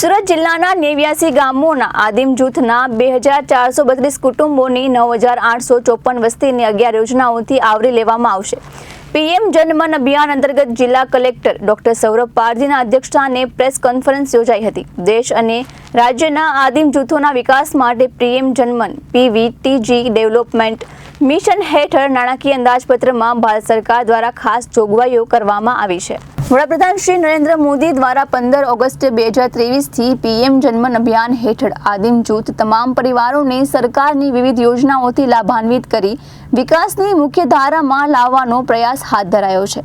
સુરત જિલ્લાના નેવ્યાસી ગામોના આદિમ જૂથના બે હજાર ચારસો બત્રીસ કુટુંબોની નવ હજાર આઠસો ચોપન વસ્તીની અગિયાર યોજનાઓથી આવરી લેવામાં આવશે. પીએમ જનમન અભિયાન અંતર્ગત જિલ્લા કલેક્ટર ડોક્ટર સૌરભ પારધીના અધ્યક્ષસ્થાને પ્રેસ કોન્ફરન્સ યોજાઈ હતી. દેશ અને રાજ્યના આદિમ જૂથોના વિકાસ માટે PM Janman PVTG development mission હેઠળ નાણાકીય અંદાજપત્રમાં ભારત સરકાર દ્વારા ખાસ જોગવાઈઓ કરવામાં આવી છે. વડાપ્રધાન શ્રી નરેન્દ્ર મોદી દ્વારા પંદર ઓગસ્ટ બે હજાર ત્રેવીસથી પીએમ જન્મન અભિયાન હેઠળ આદિમ જૂથ તમામ પરિવારોને સરકારની વિવિધ યોજનાઓથી લાભાન્વિત કરી વિકાસની મુખ્ય ધારામાં લાવવાનો પ્રયાસ હાથ ધરાયો છે.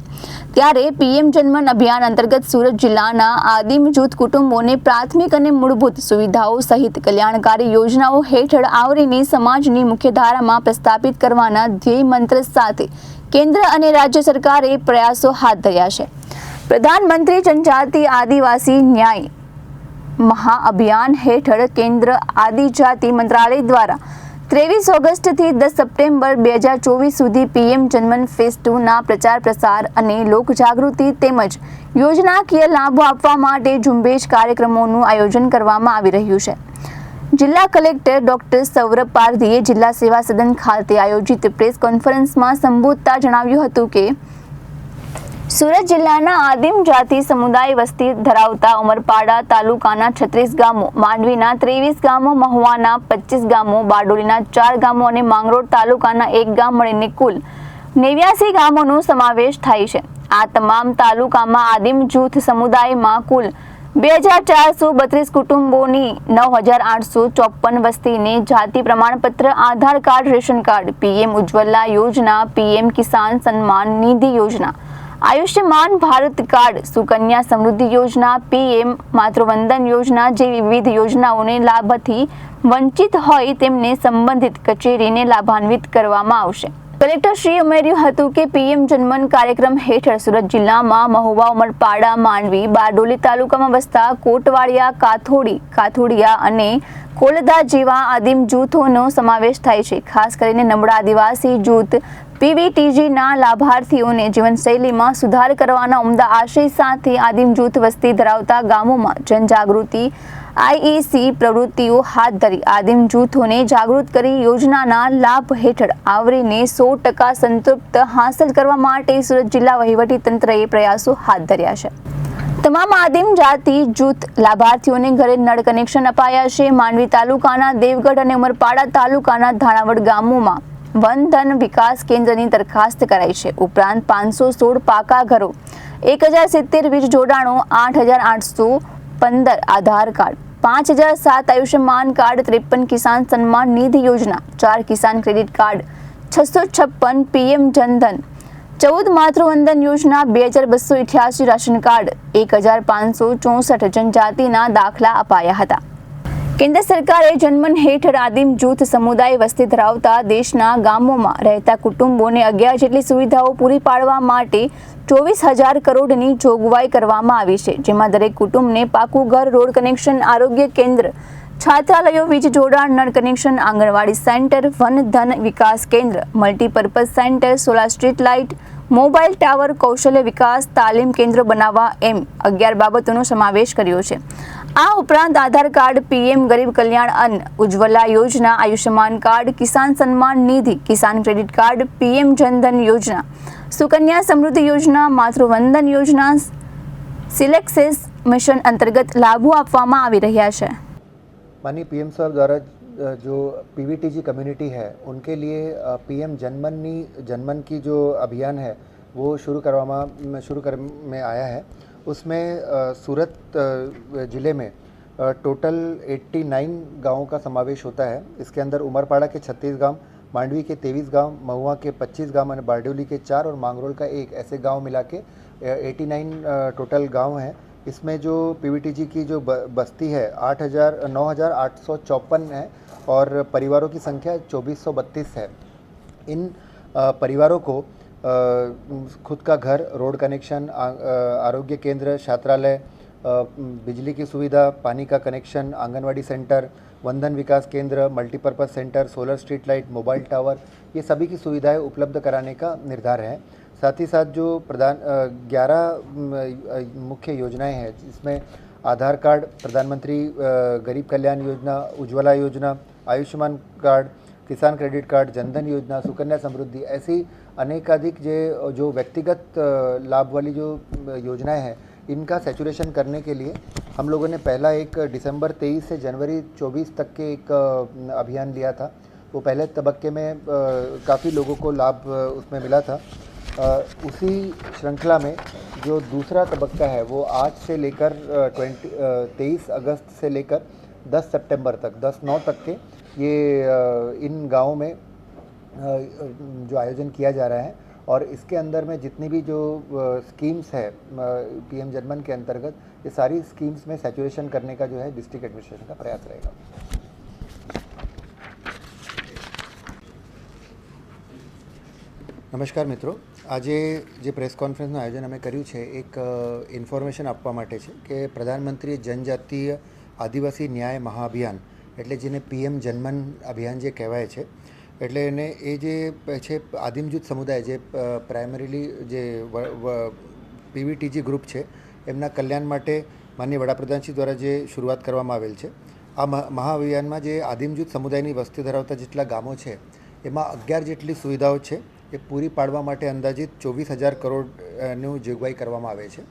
ત્યારે પીએમ જનમન અભિયાન અંતર્ગત સુરત જિલ્લાના આદિમ જૂથ કુટુંબોને પ્રાથમિક અને મૂળભૂત સુવિધાઓ સહિત કલ્યાણકારી યોજનાઓ હેઠળ આવરીને સમાજની મુખ્યધારામાં પ્રસ્થાપિત કરવાના ધ્યેય મંત્ર સાથે કેન્દ્ર અને રાજ્ય સરકારે પ્રયાસો હાથ ધર્યા છે. પ્રધાનમંત્રી જનજાતિ આદિવાસી ન્યાય મહાઅભિયાન હેઠળ કેન્દ્ર આદિજાતિ મંત્રાલય દ્વારા ત્રેવીસ ઓગસ્ટથી દસ સપ્ટેમ્બર બે હજાર ચોવીસ સુધી પીએમ જન્મન ફેઝ ટુના પ્રચાર પ્રસાર અને લોકજાગૃતિ તેમજ યોજનાકીય લાભો આપવા માટે ઝુંબેશ કાર્યક્રમોનું આયોજન કરવામાં આવી રહ્યું છે. જિલ્લા કલેક્ટર ડોક્ટર સૌરભ પારધીએ જિલ્લા સેવા સદન ખાતે આયોજિત પ્રેસ કોન્ફરન્સમાં સંબોધતા જણાવ્યું હતું કે સુરત જિલ્લાના આદિમ જાતિ સમુદાય વસ્તી ધરાવતા ઉમરપાડા તાલુકાના છત્રીસ ગામો, માંડવીના ત્રેવીસ ગામો, મહુવાના પચીસ ગામો, બારડોલીના ચાર ગામો અને માંગરોળ તાલુકાના એક ગામ મળીને કુલ નેવ્યાસી ગામોનો સમાવેશ થાય છે. આ તમામ તાલુકામાં આદિમ જૂથ સમુદાયમાં કુલ બે હજાર ચારસો બત્રીસ કુટુંબોની નવ હજાર આઠસો ચોપન વસ્તીને જાતિ પ્રમાણપત્ર, Aadhaar card, ration card, PM Ujjwala યોજના, પીએમ કિસાન સન્માન નિધિ યોજના આયુષ્યમાન ભારત કાર્ડ, સુકન્યા સમૃદ્ધિ યોજના, પીએમ માતૃવંદન યોજના જેવી વિવિધ યોજનાઓને લાભથી વંચિત હોય તેમને સંબંધિત કચેરીને લાભાન્વિત કરવામાં આવશે. કલેક્ટર શ્રી ઉમેર્યું હતું કે પીએમ જનમન કાર્યક્રમ હેઠળ સુરત જિલ્લામાં મહુવા, ઉમરપાડા, માંડવી, બારડોલી તાલુકામાં વસતા કોટવાડિયા, કાથોડી, કાથોડિયા અને કોલદા જેવા આદિમ જૂથોનો સમાવેશ થાય છે. ખાસ કરીને નબળા આદિવાસી જૂથ પીવીટીજીના લાભાર્થીઓને જીવનશૈલીમાં સુધાર કરવાના ઉમદા આશય સાથે આદિમ જૂથ વસ્તી ધરાવતા ગામોમાં જનજાગૃતિ, આઈઈસી પ્રવૃત્તિઓ હાથ ધરી. આદિમ જૂથોને જાગૃત કરી યોજનાના લાભ હેઠળ આવરીને સો ટકા સંતૃપ્ત હાંસલ કરવા માટે સુરત જિલ્લા વહીવટી તંત્રએ પ્રયાસો હાથ ધર્યા છે. તમામ આદિમ જાતિ, જૂથ, લાભાર્થીઓને ઘરે નળ કનેક્શન અપાયા છે. માંડવી તાલુકાના દેવગઢ અને ઉમરપાડા તાલુકાના ધાણાવડ ગામોમાં વન ધન વિકાસ કેન્દ્રની દરખાસ્ત કરાઈ છે. ઉપરાંત પાંચસો સોળ પાકા ઘરો, એક હજાર સિત્તેર વીજ જોડાણો, આઠ હજાર આઠસો પંદર આધાર કાર્ડ, પાંચ હજાર સાત આયુષ્યમાન કાર્ડ, ત્રેપન કિસાન સન્માન નિધિ યોજના, ચાર કિસાન ક્રેડિટ કાર્ડ, છસો છપ્પન પીએમ જનધન ચૌદ માતૃવંદન યોજના, બે હજાર બસો ઇઠ્યાસી રાશન કાર્ડ, એક હજાર પાંચસો ચોસઠ જનજાતિના દાખલા અપાયા હતા. કેન્દ્ર સરકારે જન્મન હેઠળ આદિમ જૂથ સમુદાય વસ્તી ધરાવતા દેશના ગામોમાં રહેતા કુટુંબોને અગિયાર જેટલી સુવિધાઓ પૂરી પાડવા માટે ચોવીસ હજાર કરોડની જોગવાઈ કરવામાં આવી છે, જેમાં દરેક કુટુંબને પાકું ઘર, રોડ કનેક્શન, આરોગ્ય કેન્દ્ર, છાત્રાલયો, વીજ જોડાણ, નળ કનેક્શન, આંગણવાડી સેન્ટર, વન ધન વિકાસ કેન્દ્ર, multipurpose centre, solar street light mobile tower, કૌશલ્ય વિકાસ, તાલીમ કેન્દ્ર બનાવવા એમ અગિયાર બાબતોનો સમાવેશ કર્યો છે. આ ઉપરાંત આધાર કાર્ડ પીએમ ગરીબ કલ્યાણ અન્ન ઉજ્જવલા યોજના Ayushman card Kisan Samman Nidhi Kisan credit card PM Jan Dhan Yojana Sukanya Samriddhi યોજના માતૃવંદન યોજના સિલેક્સેસ મિશન અંતર્ગત લાભો આપવામાં આવી રહ્યા છે माननीय पीएम साहब द्वारा अ, जो पीवीटीजी कम्युनिटी है उनके लिए पीएम जनमन जनमन की जो अभियान है वो शुरू करवा शुरू कर में आया है उसमें सूरत ज़िले में टोटल 89 गाँवों का समावेश होता है। इसके अंदर उमरपाड़ा के 36 गाँव, मांडवी के 23 गाँव, महुआ के 25 गाँव और बारडोली के चार और मांगरोल का एक। ऐसे गाँव मिला के एटी टोटल गाँव हैं। इसमें जो पीवीटीजी की जो बस्ती है, आठ हज़ार, नौ हज़ार आठ सौ चौपन है और परिवारों की संख्या चौबीस सौ बत्तीस है। इन परिवारों को खुद का घर, रोड कनेक्शन आरोग्य केंद्र, छात्रालय बिजली की सुविधा, पानी का कनेक्शन, आंगनवाड़ी सेंटर, वंदन विकास केंद्र multipurpose centre, solar street light, mobile tower, ये सभी की सुविधाएँ उपलब्ध कराने का निर्धार है। साथ ही साथ जो प्रधान ग्यारह मुख्य योजनाएँ हैं, जिसमें आधार कार्ड, प्रधानमंत्री गरीब कल्याण योजना, उज्ज्वला योजना, Ayushman card Kisan credit card, Jandhan योजना, सुकन्या समृद्धि ऐसी अनेकाधिक जे, जो व्यक्तिगत लाभ वाली जो योजनाएँ हैं, इनका सेचुरेशन करने के लिए हम लोगों ने पहला एक दिसंबर 23 से जनवरी 24 तक के एक अभियान लिया था। वो पहले तबक्के में काफ़ी लोगों को लाभ उसमें मिला था। उसी श्रृंखला में जो दूसरा तबक्का है, वो आज से लेकर ट्वेंटी तेईस अगस्त से लेकर 10 सितंबर तक 10 नौ तक के ये अ, इन गांवों में अ, जो आयोजन किया जा रहा है और इसके अंदर में जितनी भी जो स्कीम्स है पीएम जनमन के अंतर्गत ये सारी स्कीम्स में सैचुरेशन करने का जो है डिस्ट्रिक्ट एडमिनिस्ट्रेशन का प्रयास रहेगा નમસ્કાર મિત્રો આજે જે પ્રેસ કોન્ફરન્સનું આયોજન અમે કર્યું છે એક ઇન્ફોર્મેશન આપવા માટે છે કે પ્રધાનમંત્રી જનજાતીય આદિવાસી ન્યાય મહાઅભિયાન એટલે જેને પીએમ જનમન અભિયાન જે કહેવાય છે, એટલે એને એ જે છે આદિમ સમુદાય જે પ્રાઇમરીલી જે પીવીટીજી ગ્રુપ છે, એમના કલ્યાણ માટે માનનીય વડાપ્રધાનશ્રી દ્વારા જે શરૂઆત કરવામાં આવેલ છે, આ મહા, મહાઅભિયાનમાં જે આદિમ સમુદાયની વસ્તી ધરાવતા જેટલા ગામો છે, એમાં અગિયાર જેટલી સુવિધાઓ છે, એ પૂરી પાડવા માટે અંદાજિત ચોવીસ હજાર કરોડનું જોગવાઈ કરવામાં આવે છે.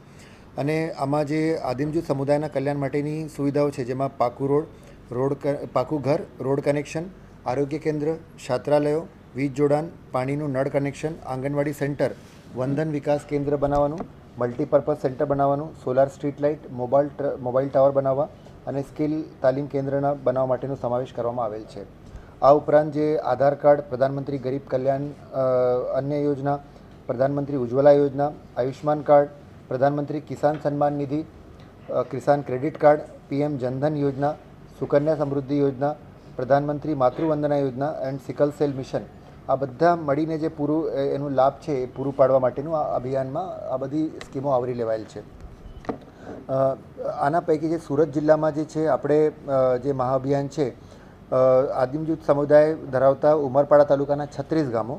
અને આમાં જે આદિમ સમુદાયના કલ્યાણ માટેની સુવિધાઓ છે, જેમાં પાકું રોડ રોડ પાકું ઘર, રોડ કનેક્શન, આરોગ્ય કેન્દ્ર, છાત્રાલયો, વીજ જોડાણ, પાણીનું નળ કનેક્શન, આંગણવાડી સેન્ટર, વંદન વિકાસ કેન્દ્ર બનાવવાનું, મલ્ટીપર્પઝ સેન્ટર બનાવવાનું, solar street light mobile mobile tower બનાવવા અને સ્કિલ તાલીમ કેન્દ્રના બનાવવા માટેનો સમાવેશ કરવામાં આવેલ છે. આ ઉપરાંત જે આધાર કાર્ડ, પ્રધાનમંત્રી ગરીબ કલ્યાણ અન્ય યોજના, પ્રધાનમંત્રી ઉજ્જવલા યોજના આયુષ્માન કાર્ડ, પ્રધાનમંત્રી Kisan Samman Nidhi Kisan credit card, PM Jandhan યોજના સુકન્યા સમૃદ્ધિ યોજના, પ્રધાનમંત્રી માતૃવંદના યોજના એન્ડ સિકલ સેલ મિશન. આ બધા મળીને જે પૂરું એનું લાભ છે એ પૂરું પાડવા માટેનું આ અભિયાનમાં આ બધી સ્કીમો આવરી લેવાયેલ છે. આના પૈકી જે સુરત જિલ્લામાં જે છે, આપણે જે મહાઅભિયાન છે આદિમ જૂથ સમુદાય ધરાવતા ઉમરપાડા તાલુકાના છત્રીસ ગામો,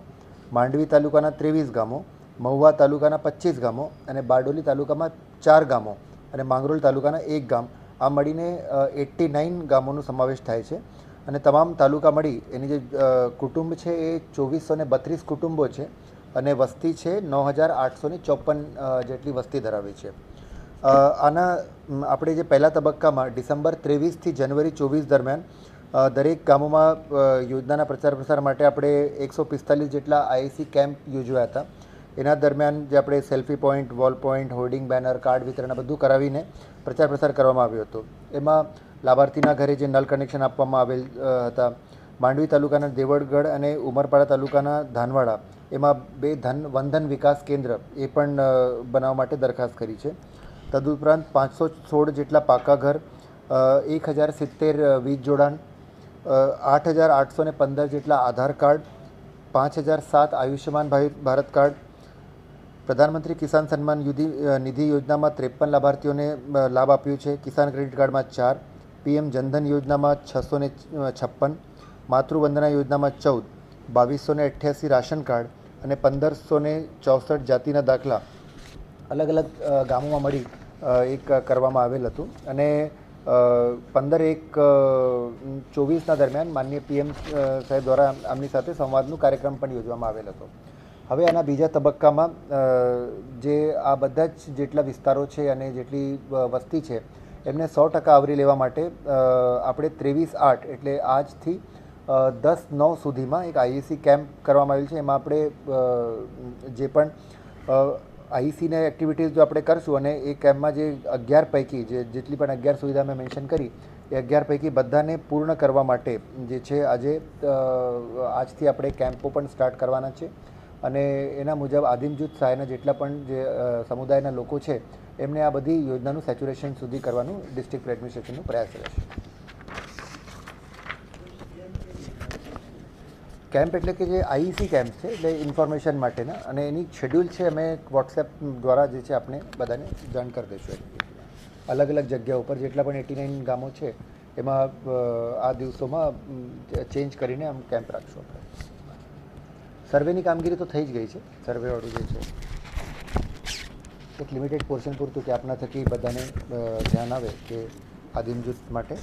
માંડવી તાલુકાના ત્રેવીસ ગામો, મહુવા તાલુકાના પચીસ ગામો અને બારડોલી તાલુકામાં ચાર ગામો અને માંગરોળ તાલુકાના એક ગામ. આ મળીને એટ્ટી નાઇન ગામોનો સમાવેશ થાય છે. અને તમામ તાલુકા મળી, એની જે કુટુંબ છે એ ચોવીસો ને બત્રીસ કુટુંબો છે અને વસ્તી છે નવ હજાર આઠસો ને ચોપન જેટલી વસ્તી ધરાવે છે. આના આપણે જે પહેલા તબક્કામાં ડિસેમ્બર ત્રેવીસથી જનવરી ચોવીસ દરમિયાન દરેક ગામોમાં યોજનાના પ્રચાર પ્રસાર માટે આપણે એકસો પિસ્તાલીસ જેટલા આઈસી કેમ્પ યોજ્યા હતા. એના દરમિયાન જે આપણે selfie point, wall point, hoarding banner, card વિતરણ બધું કરાવીને પ્રચાર પ્રસાર કરવામાં આવ્યો હતો. એમાં લાભાર્થીના ઘરે જે નલ કનેક્શન આપવામાં આવેલ હતા, માંડવી તાલુકાના દેવળગઢ અને ઉમરપાડા તાલુકાના ધાનવાડા, એમાં બે ધન, વંધન વિકાસ કેન્દ્ર એ પણ બનાવવા માટે દરખાસ્ત કરી છે. તદુપરાંત પાંચસો સોળ જેટલા પાકા ઘર એક હજાર સિત્તેર વીજ જોડાણ આઠ હજાર આઠસો ને પંદર જેટલા આધાર કાર્ડ, પાંચ હજાર સાત આયુષ્યમાન ભારત કાર્ડ પ્રધાનમંત્રી કિસાન સન્માન નિધિ યોજનામાં ત્રેપન લાભાર્થીઓને લાભ આપ્યો છે. કિસાન ક્રેડિટ કાર્ડમાં ચાર, પીએમ જનધન યોજનામાં છસો ને છપ્પન, માતૃવંદના યોજનામાં ચૌદ, બાવીસો ને અઠ્યાસી રાશન કાર્ડ અને પંદરસો ને ચોસઠ જાતિના દાખલા અલગ અલગ ગામોમાં મળી એક કરવામાં આવેલ હતું. અને પંદર એક ચોવીસના દરમિયાન માનનીય પીએમ સાહેબ દ્વારા આમની સાથે સંવાદનું કાર્યક્રમ પણ યોજવામાં આવેલ હતો. હવે આના બીજા તબક્કામાં જે આ બધા જ જેટલા વિસ્તારો છે અને જેટલી વસ્તી છે, એમને સો ટકા આવરી લેવા માટે આપણે ત્રેવીસ આઠ એટલે આજથી દસ નવ સુધીમાં એક આઈએસી કેમ્પ કરવામાં આવેલ છે. એમાં આપણે જે પણ આઈસીને એક્ટિવિટીઝ જો આપણે કરશું અને એ કેમ્પમાં જે અગિયાર પૈકી, જે જેટલી પણ અગિયાર સુવિધા મેં મેન્શન કરી, એ અગિયાર પૈકી બધાને પૂર્ણ કરવા માટે જે છે, આજે આજથી આપણે કેમ્પો પણ સ્ટાર્ટ કરવાના છે. અને એના મુજબ આદિમ જૂથ સહાયના જેટલા પણ જે સમુદાયના લોકો છે, એમને આ બધી યોજનાનું સેચ્યુરેશન સુધી કરવાનું ડિસ્ટ્રિક્ટ એડમિનિસ્ટ્રેશનનો પ્રયાસ રહેશે કેમ્પ એટલે કે જે આઈસી કેમ્પ છે, એટલે ઇન્ફોર્મેશન માટેના, અને એની શેડ્યુલ છે અમે વોટ્સએપ દ્વારા જે છે આપણે બધાને જાણ કરી દઈશું. અલગ અલગ જગ્યા ઉપર જેટલા પણ એટી નાઇન ગામો છે, એમાં આ દિવસોમાં ચેન્જ કરીને આમ કેમ્પ રાખશું આપણે. સર્વેની કામગીરી તો થઈ જ ગઈ છે. સર્વેવાળું જે છે, એક લિમિટેડ પોર્શન પૂરતું કે આપના થકી બધાને ધ્યાન આવે કે આદિમ જૂથ માટે